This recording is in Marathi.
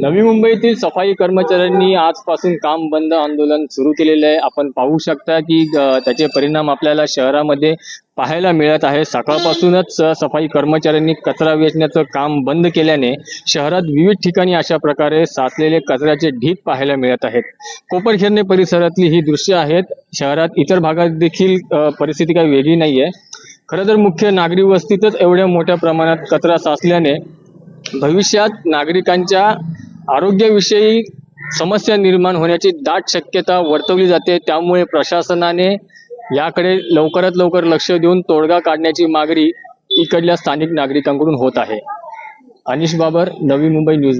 नवी मुंबईतील सफाई कर्मचाऱ्यांनी आजपासून काम बंद आंदोलन सुरू केलेले आहे. आपण पाहू शकता की त्याचे परिणाम आपल्याला शहरामध्ये पाहायला मिळत आहे. सकाळपासूनच सफाई कर्मचाऱ्यांनी कचरा वेचण्याचं काम बंद केल्याने शहरात विविध ठिकाणी अशा प्रकारे साचलेले कचऱ्याचे ढीग पाहायला मिळत आहेत. कोपरखेरणे परिसरातली ही दृश्य आहेत. शहरात इतर भागात देखील परिस्थिती काही वेगळी नाहीये. खरं तर मुख्य नागरी वस्तीतच एवढ्या मोठ्या प्रमाणात कचरा साचल्याने भविष्यात नागरिकांच्या आरोग्याविषयी समस्या निर्माण होण्याची दाट शक्यता वर्तवली जाते. त्यामुळे प्रशासनाने याकडे लवकरात लवकर लक्ष देऊन तोडगा काढण्याची मागणी इकडल्या स्थानिक नागरिकांकडून होत आहे. अनिश बाबर नवी मुंबई न्यूज.